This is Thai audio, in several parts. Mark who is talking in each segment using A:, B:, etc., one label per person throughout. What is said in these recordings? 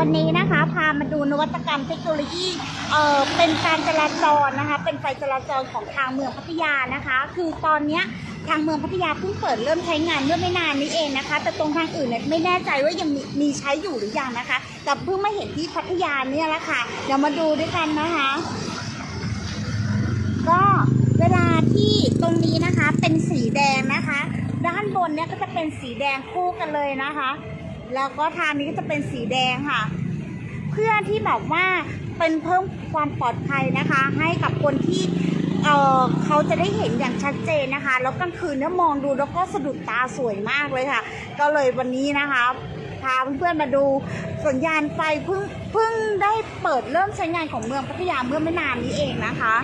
A: วันนี้นะคะ พามาดูนวัตกรรมเทคโนโลยีเอ่อเป็นการจราจรนะคะ เป็นไฟจราจรของทางเมืองพัทยานะคะ คือตอนเนี้ยทางเมืองพัทยาเพิ่งเปิดเริ่มใช้งานเมื่อไม่นานนี้เองนะคะ แต่ตรงทางอื่นเนี่ยไม่แน่ใจว่ายังมีมีใช้อยู่หรือยังนะคะ แต่เพิ่งมาเห็นที่พัทยาเนี่ยแหละค่ะ เดี๋ยวมาดูด้วยกันนะคะ ก็เวลาที่ตรงนี้นะคะเป็นสีแดงนะคะ ด้านบนเนี่ยก็จะเป็นสีแดงคู่กันเลยนะคะ แล้วก็ทางนี้ก็จะเป็นสีแดงค่ะ เพื่อที่แบบว่าเป็นเพิ่มความปลอดภัยนะคะ ให้กับคนที่เออเขาจะได้เห็นอย่างชัดเจนนะคะ แล้วกลางคืนเนี่ยมองดูแล้วก็สะดุดตาสวยมากเลยค่ะ ก็เลยวันนี้นะคะพาเพื่อนๆมาดูสัญญาณไฟเพิ่งเพิ่งได้เปิดเริ่มใช้งานของเมืองพัทยาเมื่อไม่นานนี้เองนะคะ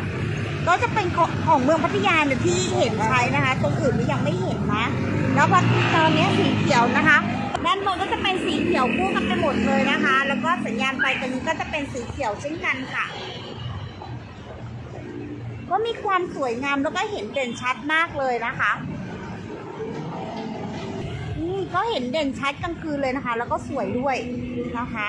A: ก็จะเป็นของของเมืองพัทยาเนี่ยที่เห็นใช้นะคะ ตรงอื่นนี่ยังไม่เห็นนะ แล้วพอตอนนี้สีเขียวนะคะด้านบนก็จะเป็นสีเขียวคู่กันไปหมดเลยนะคะ แล้วก็สัญญาณไฟตรงนี้ก็จะเป็นสีเขียวเช่นกันค่ะ ก็มีความสวยงามแล้วก็เห็นเด่นชัดมากเลยนะคะนี่ก็เห็นเด่นชัดกลางคืนเลยนะคะ แล้วก็สวยด้วยนะคะ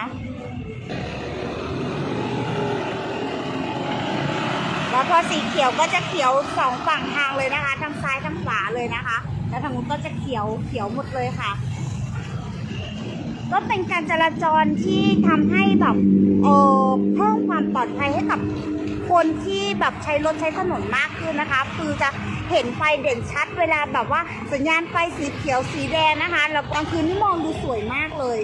A: แล้ว พอสีเขียวก็จะเขียวสองฝั่งทางเลยนะคะทั้งซ้ายทั้งขวาเลยนะคะ แล้วทางนู้นก็จะเขียวเขียวหมดเลยค่ะ ก็เป็นการจราจรที่ทำให้แบบเออเพิ่มความปลอดภัยให้กับคนที่แบบใช้รถใช้ถนนมากขึ้นนะคะ คือจะเห็นไฟเด่นชัดเวลาแบบว่าสัญญาณไฟสีเขียวสีแดงนะคะแล้วกลางคืนนี่มองดูสวยมากเลย